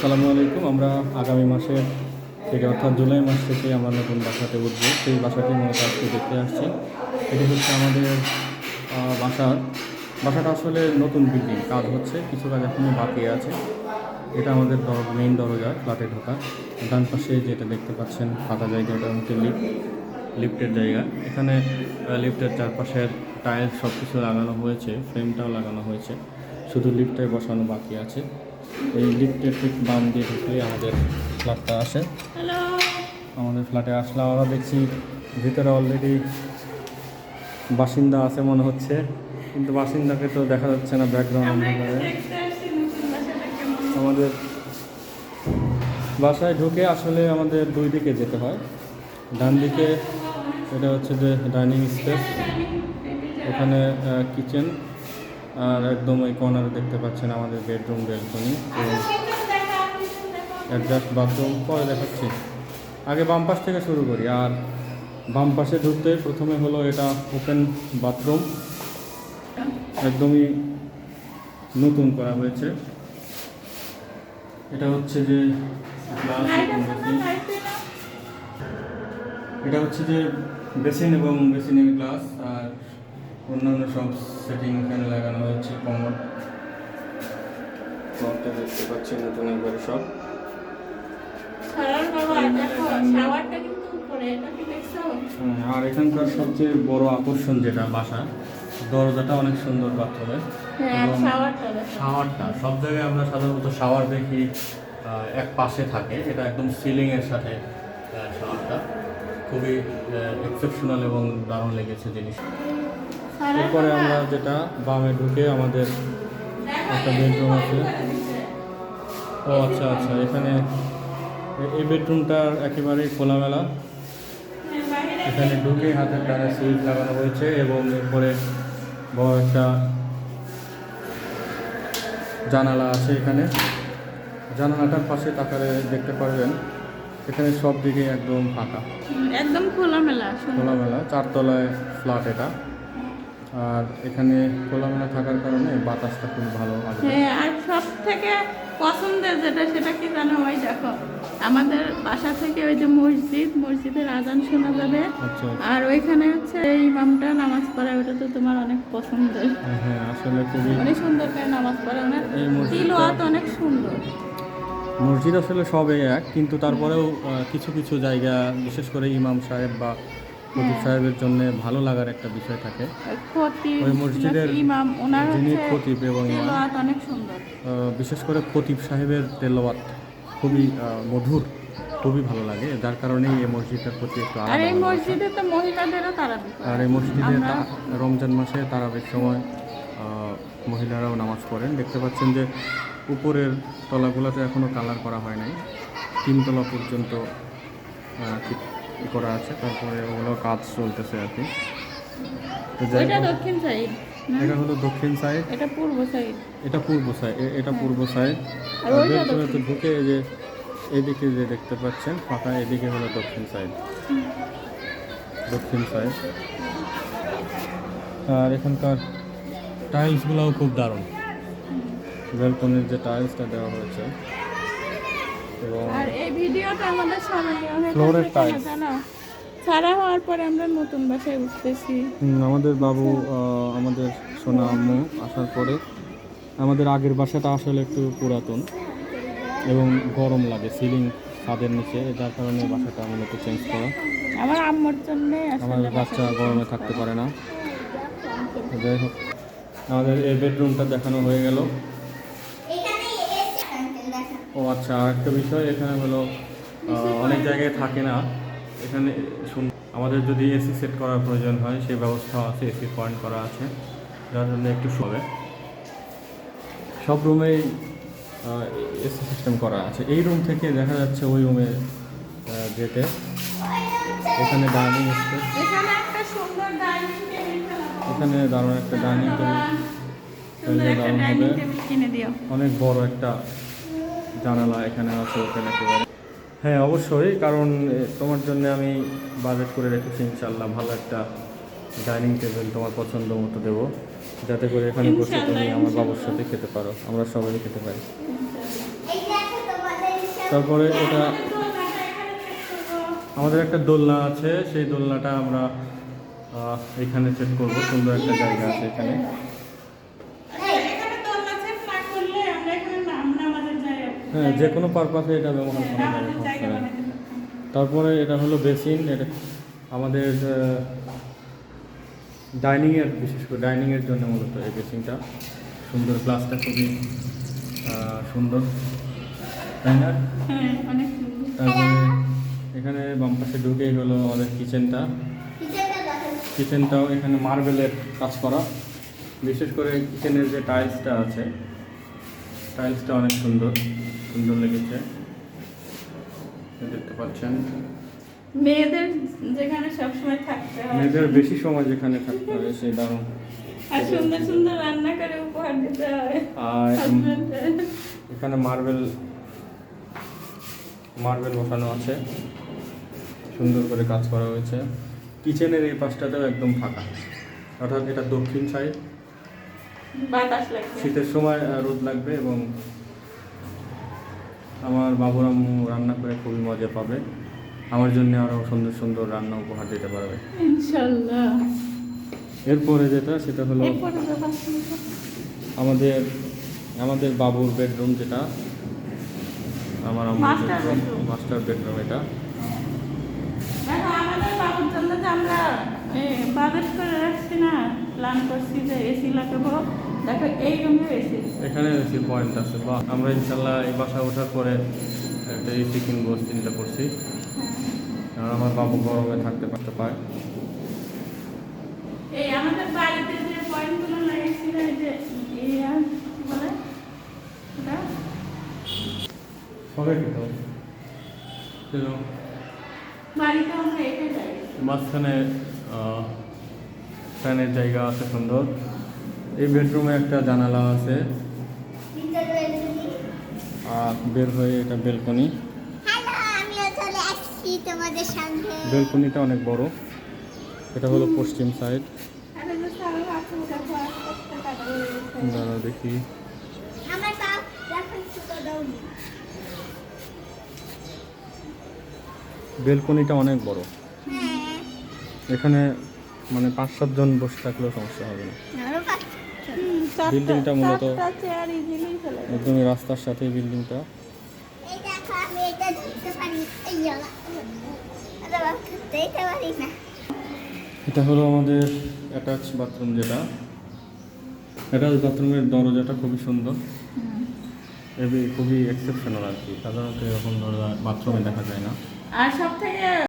আসসালামু আলাইকুম। আমরা আগামী মাসের থেকে, অর্থাৎ জুলাই মাস থেকে আমরা নতুন বাসাতে উঠবো। সেই বাসাটি মূলত আজকে দেখতে আসছি। এটি হচ্ছে আমাদের বাসার বাসাটা আসলে নতুন বিল্ডিং কাজ হচ্ছে। কিছু কাজ এখনও বাকি আছে। এটা আমাদের মেইন দরজা, ফ্ল্যাটে ঢোকা। ডান পাশে যেটা দেখতে পাচ্ছেন, ফাঁকা জায়গা ওটা হচ্ছে লিফট লিফটের জায়গা। এখানে লিফটের চারপাশের টাইলস সব কিছু লাগানো হয়েছে ফ্রেমটাও লাগানো হয়েছে। শুধু লিফটে বসানো বাকি আছে। এই লিফটের ঠিক বাম দিয়ে ঢুকলে আমাদের ফ্ল্যাটটা আসে। আমাদের ফ্ল্যাটে আসলে আমরা দেখছি ভিতরে অলরেডি বাসিন্দা আছে মনে হচ্ছে। কিন্তু বাসিন্দাকে তো দেখা যাচ্ছে না ব্যাকগ্রাউন্ড আমাদের বাসায় ঢুকে আসলে আমাদের দুই দিকে যেতে হয়। ডান দিকে এটা হচ্ছে যে ডাইনিং স্পেস এখানে কিচেন আর একদম ওই কর্নারে দেখতে পাচ্ছেন আমাদের বেডরুম ব্যালকনি এবং অ্যাডজাস্ট বাথরুম পরে দেখাচ্ছি। আগে বাম পাশ থেকে শুরু করি আর বাম পাশে ঢুকতে প্রথমে হলো এটা ওপেন বাথরুম একদমই নতুন করা হয়েছে। এটা হচ্ছে যে গ্লাস এবং এটা হচ্ছে যে বেসিন এবং বেসিনের গ্লাস আর অন্যান্য সব সেটিং এখানে লাগানো হয়েছে কমোড কমোডটা দেখতে পাচ্ছি নতুন একবার সব। হ্যাঁ, আর এখানকার সবচেয়ে বড় আকর্ষণ যেটা বাসা দরজাটা অনেক সুন্দর বাথরুমের হ্যাঁ শাওয়ারটা সব জায়গায় আমরা সাধারণত শাওয়ার দেখি আহ, এক পাশে থাকে। এটা একদম সিলিংয়ের সাথে শাওয়ারটা খুবই এক্সেপশনাল এবং দারুণ লেগেছে জিনিস এরপরে আমরা যেটা বামে ঢুকে আমাদের একটা বেডরুম আছে। ও আচ্ছা আচ্ছা এখানে এই বেডরুমটার একেবারেই খোলামেলা। এখানে ঢুকে হাতের ডানে সুইচ লাগানো হয়েছে এবং এরপরে বড় একটা জানালা আছে এখানে। জানালাটার পাশে তাকারে দেখতে পারবেন এখানে সব দিকে একদম ফাঁকা। একদম খোলামেলা খোলামেলা চারতলায় ফ্ল্যাট এটা। আর এখানে খোলামেলা থাকার কারণে বাতাসটা খুব ভালো হ্যাঁ আর সব থেকে পছন্দের যেটা সেটা কি জানো? ওই দেখো আমাদের বাসা থেকে ওই যে মসজিদ মসজিদের আজান শোনা যাবে। আচ্ছা। আর ওইখানে হচ্ছে এই ইমামটা নামাজ পড়ে ওটা তো তোমার অনেক পছন্দের। হ্যাঁ আসলে খুবই অনেক সুন্দর করে নামাজ পড়ে ওনার তিলওয়াত অনেক সুন্দর। মসজিদ আসলে সবই এক কিন্তু তারপরেও কিছু কিছু জায়গা বিশেষ করে ইমাম সাহেব বা খতিব সাহেবের জন্য ভালো লাগার একটা বিষয় থাকে। ওই মসজিদের যিনি হচ্ছে খতিব এবং বিশেষ করে খতিব সাহেবের তেলাওয়াত খুবই মধুর খুবই ভালো লাগে। যার কারণেই এই মসজিদটার প্রতি একটু আর এই মসজিদে তো মহিলাদেরও তারা আর এই মসজিদে রমজান মাসে তারাবির সময় মহিলারাও নামাজ পড়েন। দেখতে পাচ্ছেন যে উপরের তলাগুলোতে এখনও কালার করা হয় নাই। তিনতলা পর্যন্ত করা আছে তারপরে ওগুলো কাজ চলতেছে আর কি। তো যাই দক্ষিণ সাইড। এটা হলো দক্ষিণ সাইড। এটা পূর্ব সাইড। এটা পূর্ব সাইড এটা পূর্ব সাইড। আর ওইটা তো ঢুকে যে এদিকে যে দেখতে পাচ্ছেন ফাঁকা এদিকে হলো দক্ষিণ সাইড। দক্ষিণ সাইড। আর এখানকার টাইলসগুলোও খুব দারুণ। ব্যালকনির যে টাইলসটা দেওয়া হয়েছে আর এই ভিডিওটা আমাদের স্মরণীয় হয়ে থাকবে জানো? ছাড়া হওয়ার পরে আমরা নতুন বাসায় উঠতেছি। আমাদের বাবু আমাদের সোনা আম্মু আসার পরে আমাদের আগের বাসাটা আসলে একটু পুরাতন এবং গরম লাগে সিলিং ছাদের নিচে যার কারণে বাসাটা মূলত চেঞ্জ করা। আমার আম্মুর জন্য আমার বাচ্চা গরমে থাকতে পারে না। যাই হোক আমাদের এই বেডরুমটা দেখানো হয়ে গেল। ও আচ্ছা একটা বিষয় এখানে হলো অনেক জায়গায় থাকে না। এখানে সুন- আমাদের যদি এসি সেট করার প্রয়োজন হয় সেই ব্যবস্থা আছে এসি পয়েন্ট করা আছে যার জন্য একটু শোবে সব রুমেই এসি সিস্টেম করা আছে। এই রুম থেকে দেখা যাচ্ছে ওই রুমে যেতে এখানে ডাইনিং স্পেস এখানে দারুণ একটা ডাইনিং টেবিল অনেক বড় একটা জানালা এখানে আছে ওখানে একেবারে। হ্যাঁ অবশ্যই কারণ তোমার জন্য আমি বাজেট করে রেখেছি ইনশাল্লাহ ভালো একটা ডাইনিং টেবিল তোমার পছন্দ মতো দেবো। যাতে করে এখানে বসে তুমি আমার বাবুর। সাথে খেতে পারো আমরা সবাই খেতে পারি। তারপরে এটা আমাদের একটা দোলনা আছে সেই দোলনাটা আমরা এখানে সেট করব সুন্দর একটা জায়গা আছে এখানে দোলনা সেট না করলে আমরা এখানে নাম নামাজের জায়গা হ্যাঁ যে কোনো পারপাসে এটা ব্যবহার করা যাবে। তারপরে এটা হলো বেসিন এটা আমাদের ডাইনিংয়ের বিশেষ করে ডাইনিংয়ের জন্য মূলত এই বেসিনটা সুন্দর গ্লাসটা খুবই সুন্দর। তাই না? হ্যাঁ তারপরে এখানে বাম পাশে ঢুকেই হলো আমাদের কিচেনটা কিচেনটাও এখানে মার্বেলের কাজ করা। বিশেষ করে কিচেনের যে টাইলসটা আছে টাইলসটা অনেক সুন্দর সুন্দর লেগেছে। দেখতে পাচ্ছেন। মেয়েদের যেখানে সবসময় থাকতে হয়। মেয়েদের বেশি সময় যেখানে থাকতে হবে সেই দারুণ। আর সুন্দর সুন্দর রান্না করে উপহার দিতে হয়। আর এখানে মার্বেল মার্বেল বসানো আছে। সুন্দর করে কাজ করা হয়েছে। কিচেনের এই পাশটাতেও একদম ফাঁকা। অর্থাৎ এটা দক্ষিণ সাইড শীতের সময় রোদ লাগবে এবং আমার বাবুর আম্মু রান্না করে খুবই মজা পাবে। আমার জন্য আরও সুন্দর সুন্দর রান্না উপহার দিতে পারবে। ইনশাল্লাহ। এরপরে যেটা সেটা হলো। আমাদের আমাদের বাবুর বেডরুম যেটা আমার মাস্টার বেডরুম এটা। দেখো আমাদের বাবুর জন্য যে আমরা বাজেট করে রাখছি না। প্ল্যান করছি যে এসি লাগাবো। দেখো এই রুমে এসি এখানে বেশি পয়েন্ট আছে বা আমরা ইনশাল্লাহ এই বাসা ওঠার পরে একটা এসি কিনবো চিন্তা করছি। কারণ আমার বাবু গরমে থাকতে পারতে পারে। এই আমাদের বাড়িতে যে পয়েন্টগুলো লাগিয়েছিল এই যে হবে মাঝখানে ফ্যানের জায়গা আছে সুন্দর। এই বেডরুমে একটা জানালা আছে। আর বের হয়ে এটা বেলকনি। বেলকনিটা অনেক বড়। এটা হলো পশ্চিম সাইড। দাঁড়া দেখি। বেলকনিটা অনেক বড়। এখানে মানে পাঁচ সাতজন বসে থাকলেও সমস্যা হবে না। বিল্ডিংটা মূলত-। একদমই রাস্তার সাথে বিল্ডিংটা এটা হলো আমাদের অ্যাটাচ বাথরুম যেটা। অ্যাটাচ বাথরুমের দরজাটা খুবই সুন্দর। খুবই এক্সেপশনাল আর কি। সাধারণত এরকম দরজা বাথরুমে দেখা যায় না। আর সব থেকে